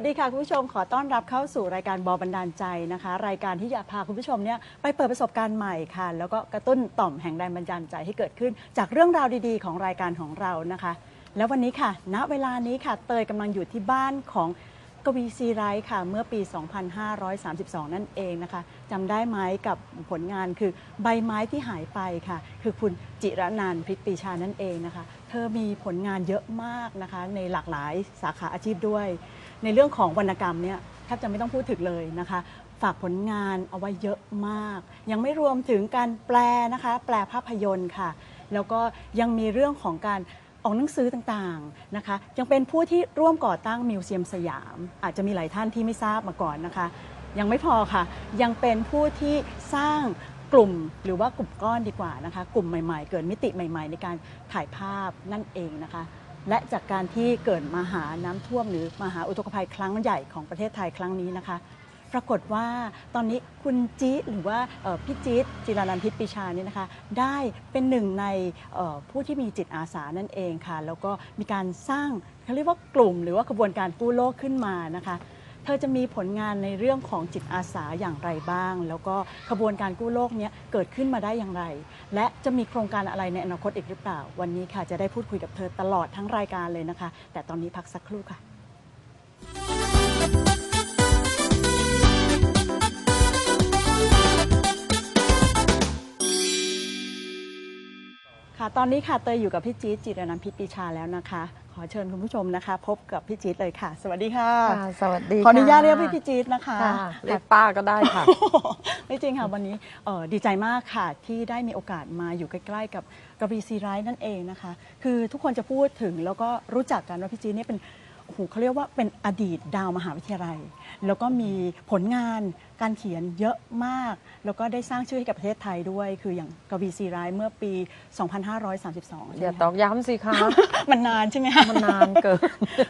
วัสดีค่ะคุณผู้ชมขอต้อนรับเข้าสู่รายการบอบันดาลใจนะคะ รายการที่จะพาคุณผู้ชมเนี่ยไปเปิดประสบการณ์ใหม่ค่ะ แล้วก็กระตุ้นต่อมแห่งแรงบันดาลใจให้เกิดขึ้น จากเรื่องราวดีๆ ของรายการของเรานะคะ แล้ววันนี้ค่ะ ณเวลานี้ค่ะ เตยกำลังอยู่ที่บ้านของกวีซีไรท์ค่ะเมื่อปี 2532 นั่นเองนะคะจำได้ไหมกับผลงานคือใบไม้ที่หายไปค่ะ คือคุณจิรนันท์พิตรปีชานั่นเองนะคะ เธอมีผลงานเยอะมากนะคะ ในหลากหลายสาขาอาชีพด้วย ในเรื่องของวรรณกรรมเนี่ยแทบจะไม่ต้องพูดถึงเลยนะคะ ฝากผลงานเอาไว้เยอะมาก ยังไม่รวมถึงการแปลนะคะ แปลภาพยนตร์ค่ะ แล้วก็ยังมีเรื่องของการออกหนังสือต่างๆนะคะ ยังเป็นผู้ที่ร่วมก่อตั้งมิวเซียมสยาม อาจจะมีหลายท่านที่ไม่ทราบมาก่อนนะคะ ยังไม่พอค่ะ ยังเป็นผู้ที่สร้างกลุ่มหรือว่ากลุ่มก้อนดีกว่านะคะ กลุ่มใหม่ๆ เกิดมิติใหม่ ๆ ในการถ่ายภาพนั่นเองนะคะ และจากการที่เกิดมหาน้ำท่วมหรือมหาอุทกภัยครั้งใหญ่ของประเทศไทยครั้งนี้นะคะ ปรากฏว่าตอนนี้คุณจีหรือว่าพี่จีจิรานันพิษปิชาเนี่ยนะคะ ได้เป็นหนึ่งในผู้ที่มีจิตอาสานั่นเองค่ะ แล้วก็มีการสร้างเขาเรียกว่ากลุ่ม หรือว่าขบวนการกู้โลกขึ้นมานะคะ ธอจะมีผลงานในเรื่องของจิตอาสาอย่างไรบ้าง แล้วก็ขบวนการกู้โลกเนี้ยเกิดขึ้นมาได้อย่างไร และจะมีโครงการอะไรในอนาคตอีกหรือเปล่า วันนี้ค่ะจะได้พูดคุยกับเธอตลอดทั้งรายการเลยนะคะ แต่ตอนนี้พักสักครู่ค่ะ ค่ะตอนนี้ค่ะเตยอยู่กับพี่จี๊ดจิรนันท์พิษปีชาแล้วนะคะ ขอเชิญคุณผู้ชมนะคะ พบกับพี่จี๊ดเลยค่ะ สวัสดีค่ะ ค่ะสวัสดีขออนุญาตค่ะเรียกพี่พี่จี๊ดนะคะค่ะเรียกป้าก็ได้ค่ะ ไม่จริงค่ะวันนี้เอ่อดีใจมากค่ะที่ได้มีโอกาสมาอยู่ใกล้ๆกับกระบีซีไรท์นั่นเองนะคะ คือทุกคนจะพูดถึงแล้วก็รู้จักกันว่าพี่จี๊ดเนี่ยเป็นโอ้โหเขาเรียกว่าเป็นอดีตดาวมหาวิทยาลัย แล้วก็มีผลงานการเขียนเยอะมาก แล้วก็ได้สร้างชื่อให้กับประเทศไทยด้วย คืออย่างกระบีซีไรท์เมื่อปี 2532อย่าตอกย้ำสิคะ มันนานใช่ไหมคะ มันนานเกิน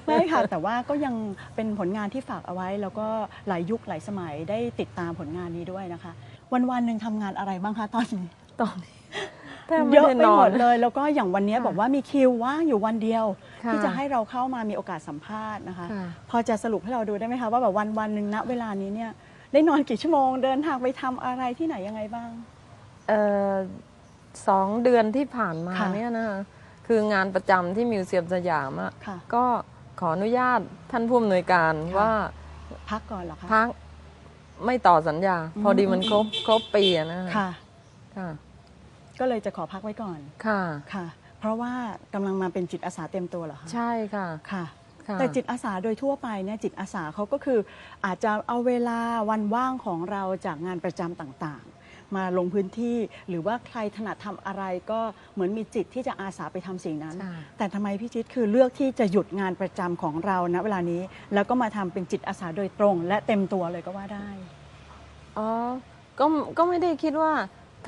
ไม่ค่ะ แต่ว่าก็ยังเป็นผลงานที่ฝากเอาไว้ แล้วก็หลายยุคหลายสมัยได้ติดตามผลงานนี้ด้วยนะคะ วันวันๆหนึ่งทำงานอะไรบ้างคะตอนนี้ ตอนนี้แทบ เยไม่อะได้ไปนอหมนดเลย แล้วก็อย่างวันนี้ค่ะบอกว่ามีคิวว่างอยู่วันเดียวค่ะที่จะให้เราเข้ามามีโอกาสสัมภาษณ์นะคะค่ะพอจะสรุปให้เราดูได้ไหมคะว่าแบบวันวันๆหนึ่งณเวลานี้เนี่ยได้นอนกี่ชั่วโมงเดินทางไปทำอะไรที่ไหนยังไงบ้างเอ่อสองเดือนที่ผ่านมาค่ะเนี่ยนะคะคืองานประจำที่มิวเซียมสยามอะค่ะก็ขออนุญาตท่านผู้อำนวยการค่ะว่าพักก่อนเหรอคะพักไม่ต่อสัญญาอืมพอดีมันครบครบปีอะนะค่ะค่ะ ก็เลยจะขอพักไว้ก่อนค่ะ ค่ะ เพราะว่ากำลังมาเป็นจิตอาสาเต็มตัวเหรอคะใช่ค่ะ ค่ะ ค่ะแต่จิตอาสาโดยทั่วไปเนี่ยจิตอาสาเขาก็คืออาจจะเอาเวลาวันว่างของเราจากงานประจำต่างๆ มาลงพื้นที่ หรือว่าใครถนัดทำอะไรก็เหมือนมีจิตที่จะอาสาไปทำสิ่งนั้น ใช่ แต่ทำไมพี่จิตคือเลือกที่จะหยุดงานประจำของเราณเวลานี้ แล้วก็มาทำเป็นจิตอาสาโดยตรง และเต็มตัวเลยก็ว่าได้ อ๋อ ก็ ก็ไม่ได้คิดว่า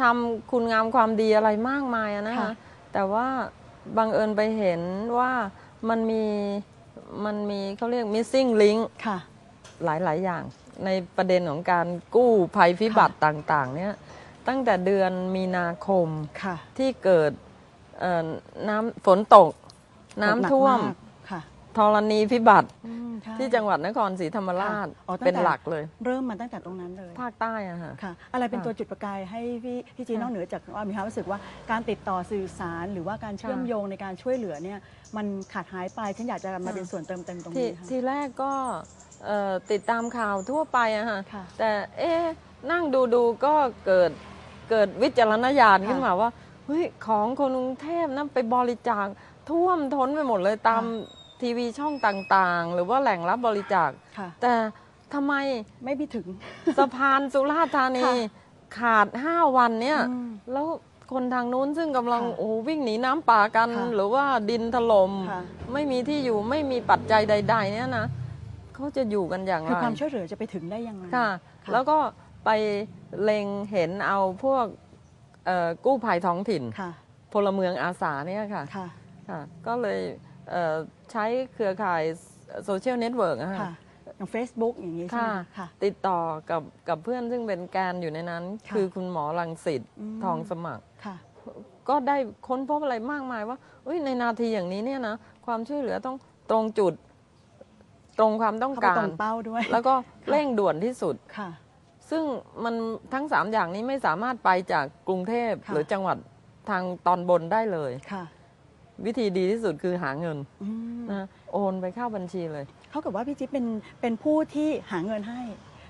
ทำคุณงามความดีอะไรมากมายอะนะค่ะคะ แต่ว่าบังเอิญไปเห็นว่ามันมีมันมีเขาเรียก missing link ค่ะ หลายๆอย่าง ในประเด็นของการกู้ภัยพิบัติต่าง ๆ เนี่ยตั้งแต่เดือนมีนาคมค่ะที่เกิดเอ่อน้ำฝนตก น้ำท่วม ธรณีพิบัติอืมใช่ ที่จังหวัดนครศรีธรรมราชค่ะอ๋อตั้งแต่ เป็นหลักเลย เริ่มมาตั้งแต่ตรงนั้นเลย ภาคใต้อะฮะ ค่ะ อะไรเป็นค่ะตัวจุดประกายให้พี่พี่จีนค่ะนอกเหนือจากว่ามีความรู้สึกว่าการติดต่อสื่อสาร หรือว่าการเชื่อมค่ะ โยงในการช่วยเหลือเนี่ยมันขาดหายไป ฉันอยากจะมาค่ะเป็นส่วนเติมเต็มตรงทีนี้ค่ะ ทีแรกก็เอ่อติดตามข่าวทั่วไปอะฮะค่ะแต่เอ๊ะนั่งดูดูๆก็เกิดเกิดวิจารณญาณค่ะขึ้นมาว่าเฮ้ยของคนกรุงเทพนะไปบริจาคท่วมท้นไปหมดเลยตามค่ะ ทีวีช่องต่างๆ หรือว่าแหล่งรับบริจาค ค่ะ แต่ทำไมไม่มีถึง สะพานสุราษฎร์ธานีค่ะขาด 5 วันเนี่ย อืมแล้วคนทางนู้นซึ่งกำลังค่ะโอ้โหวิ่งหนีน้ำป่ากัน ค่ะหรือว่าดินถล่มค่ะ ไม่มีที่อยู่ไม่มีปัจจัยใด ๆ เนี่ยนะเขาจะอยู่กันอย่างคือไร ความช่วยเหลือจะไปถึงได้ยังไง ค่ะ ค่ะ แล้วก็ไปเล็งเห็นเอาพวกเอ่อกู้ภัยท้องถิ่น ค่ะ พลเมืองอาสาเนี่ยค่ะค่ะ ค่ะ ก็เลยเอ่อ ใช้เครือข่ายโซเชียลเน็ตเวิร์กค่ะ อย่าง Facebook อย่างนี้ใช่ไหมค่ะคะค่ะ ติดต่อกับกับเพื่อนซึ่งเป็นแกนอยู่ในนั้นค่ะคือคุณหมอรังสิตอืมทองสมัครค่ะก็ได้ค้นพบอะไรมากมายว่าเอ้ยในนาทีอย่างนี้เนี่ยนะความช่วยเหลือต้องตรงจุด ตรงความต้องเข้าไปกาตรรงเป้าด้วย แล้วก็เร่งด่วนที่สุดค่ะ ซึ่งมันทั้งสามอย่างนี้ไม่สามารถไปจากกรุงเทพค่ะหรือจังหวัดทางตอนบนได้เลยค่ะ วิธีดีที่สุดคือหาเงินอืมนะโอนไปเข้าบัญชีเลยเท่ากับว่าพี่จิ๊บเป็นเป็นผู้ที่หาเงินให้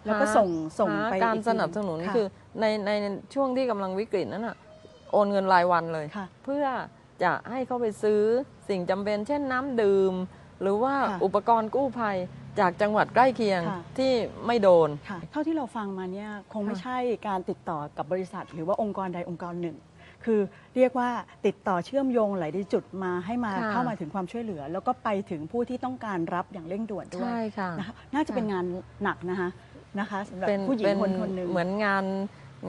แล้วก็หาส่งส่งหาไปการอีทีสนับสนุนค่ะคือในในช่วงที่กำลังวิกฤตนั้นอะโอนเงินรายวันเลยค่ะเพื่อจะให้เขาไปซื้อสิ่งจำเป็น เช่นน้ำดื่ม หรือว่าค่ะอุปกรณ์กู้ภัยจากจังหวัดใกล้เคียงค่ะที่ไม่โดนค่ะเท่าที่เราฟังมาเนี่ยคงไม่ค่ะใช่การติดต่อกับบริษัท หรือว่าองค์กรใดองค์กรหนึ่ง คือเรียกว่าติดต่อเชื่อมโยงหลายจุดมาให้มาค่ะเข้ามาถึงความช่วยเหลือ แล้วก็ไปถึงผู้ที่ต้องการรับอย่างเร่งด่วนด้วยใช่ค่ะ นะคะน่าจะเป็นงานหนักนะคะนะคะสำหรับเป็นผู้หญิงเป็นคนคนหนึ่ง เหมือนงาน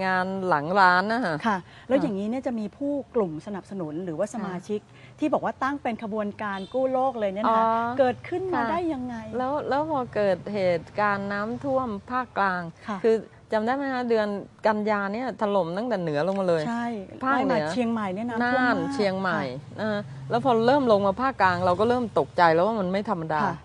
งานหลังร้านนะฮะ ค่ะแล้วค่ะอย่างนี้เนี่ยจะมีผู้กลุ่มสนับสนุนหรือว่าสมาชิก ที่บอกว่าตั้งเป็นขบวนการกู้โลกเลยเนี่ยนะคะอ๋อเกิดขึ้นมาค่ะ ได้ยังไง แล้วแล้วพอเกิดเหตุการณ์น้ำท่วมภาคกลางค่ะ อ จำได้ไหมคะเดือนกันยาเนี่ยถล่มตั้งแต่เหนือลงมาเลย ใช่ภาคไล่เหนืมาอเชียงใหม่เนี่ยน้ำท่วมน่านมากเชียงใหม่ค่ะนะแล้วพอเริ่มลงมาภาคกลาง เราก็เริ่มตกใจแล้วว่ามันไม่ธรรมดาค่ะ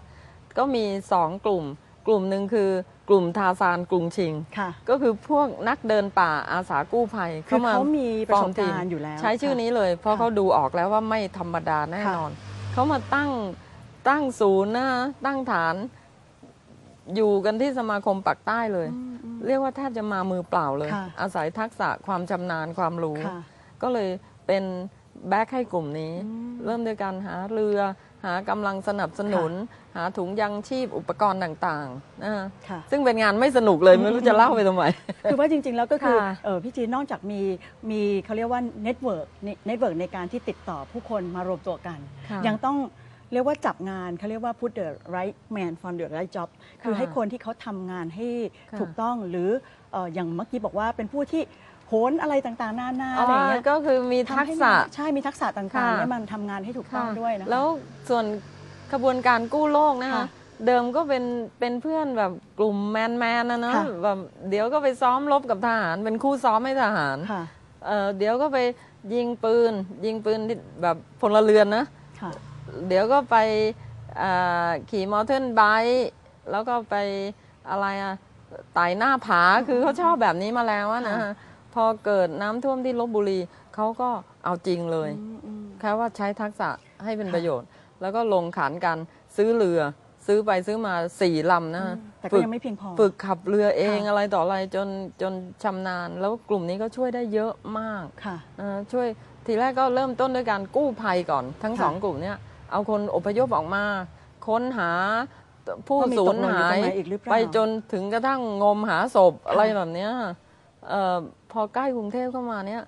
ก็มีสองกลุ่ม กลุ่มหนึ่งคือกลุ่มทาซานกรุงชิงค่ะก็คือพวกนักเดินป่าอาสากู้ภัยคือเขามีประสบฟอทีการณ์อยู่แล้ว ใช้ชื่อค่ะนี้เลย เพราะค่ะเขาดูออกแล้วว่าไม่ธรรมดาแน่ค่ะนอน เขามาตั้งตั้งศูนย์นะตั้งฐาน อยู่กันที่สมาคมปักใต้เลยอืมอืมเรียกว่าแทบจะมามือเปล่าเลยค่ะอาศัยทักษะความชำนาญความรู้ค่ะก็เลยเป็นแบ็คให้กลุ่มนี้อืมเริ่มด้วยการหาเรือ หากำลังสนับสนุน หาถุงยังชีพอุปกรณ์ต่างๆนะฮะค่ะซึ่งเป็นงานไม่สนุกเลยไม่รู้จะเล่าไปทำไม คือว่าจริงๆ แล้วก็คือค่ะเออพี่จีนนอกจากมีมีเขาเรียกว่าเน็ตเวิร์กเน็ตเวิร์กในการที่ติดต่อผู้คนมารวมตัวกันค่ะยังต้อง เรียกว่าจับงานเขาเรียกว่า put the right man for the right job คือค่ะให้คนที่เขาทำงานให้ค่ะถูกต้องหรือเอ่ออย่างเมื่อกี้บอกว่าเป็นผู้ที่โหนอะไรต่างๆนานาอ๋อะไรอย่างอเงี้ยก็คือมีทำทักให้ษะมันใช่มีทักษะต่างค่ะๆให้มันทำงานให้ถูกต้องด้วยนะคะ แล้วส่วนขบวนการกู้โลกนะคะ ค่ะเดิมก็เป็นเป็นเพื่อนแบบกลุ่มแมนแมนๆนะเนาะค่ะ แบบเดี๋ยวก็ไปซ้อมรบกับทหาร เป็นคู่ซ้อมให้ทหาร ค่ะเอ่อเดี๋ยวก็ไปยิงปืน ยิงปืนที่แบบพลเรือนนะ ค่ะ เดี๋ยวก็ไปอ่าขี่มอเตอร์ไบค์แล้วก็ไปอะไรอะไต่หน้าผาคือเขาชอบแบบนี้มาแล้วอะนะค่ะฮะพอเกิดน้ำท่วมที่ลบบุรีเขาก็เอาจริงเลยอืมอืมแค่ว่าใช้ทักษะให้เป็นค่ะประโยชน์ แล้วก็ลงขันกันซื้อเรือซื้อไปซื้อมาสี่ลำนะฮะแต่ก็ฝึกยังไม่เพียงพอ ฝึกขับเรือเองค่ะอะไรต่ออะไรจนจนชำนาญ แล้วกลุ่มนี้ก็ช่วยได้เยอะมาก ค่ะนะฮะช่วยทีแรกก็เริ่มต้นด้วยการกู้ภัยก่อน ทั้งค่ะสองกลุ่มเนี้ย เอาคนอพยพออกมา ค้นหาผู้ว่ามีสูตญกหล่นอยู่หาตรงยไหนอีกหรือเปล่า ไปจนถึงกระทั่งงมหาศพอะไรแบบเนี้ยเอ่อพอใกล้กรุงเทพเข้ามาเนี้ย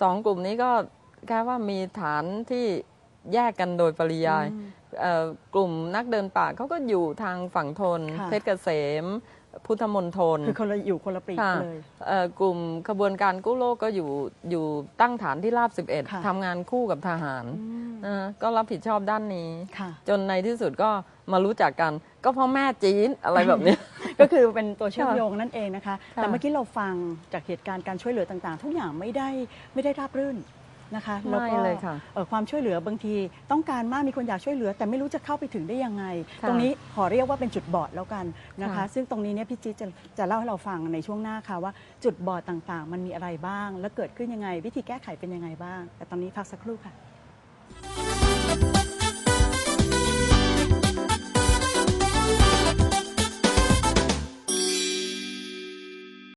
สองกลุ่มนี้ก็แค่ว่ามีฐานที่แยกกันโดยปริยายอืมเอ่อกลุ่มนักเดินป่าเขาก็อยู่ทางฝั่งทน ค่ะ เพชรเกษม พุทธมณฑลคือคนละอยู่คนละปลีกค่ะเลยเอ่อกลุ่มขบวนการกู้โลกก็อยู่อยู่ตั้งฐานที่ราบค่ะ11ทำงานคู่กับทหารอืมนะฮะก็รับผิดชอบด้านนี้ค่ะจนในที่สุดก็มารู้จักกัน ก็เพราะแม่จีนอะไรแบบเนี้ยก็คือเป็นตัวเชื่อมค่ะโยงนั่นเองนะคะค่ะแต่เมื่อกี้เราฟังจากเหตุการณ์การช่วยเหลือต่างๆ ทุกอย่างไม่ได้ไม่ได้ราบรื่น นะคะแล้วไม่ก็เลยค่ะเอ่อความช่วยเหลือบางทีต้องการมากมีคนอยากช่วยเหลือ แต่ไม่รู้จะเข้าไปถึงได้ยังไง ค่ะตรงนี้ขอเรียกว่าเป็นจุดบอดแล้วกันนะคะ ค่ะ ซึ่งตรงนี้เนี่ยพี่จิ๊ดจะจะเล่าให้เราฟังในช่วงหน้าค่ะว่าจุดบอดต่างๆ มันมีอะไรบ้าง และเกิดขึ้นยังไง วิธีแก้ไขเป็นยังไงบ้าง แต่ตอนนี้พักสักครู่ค่ะ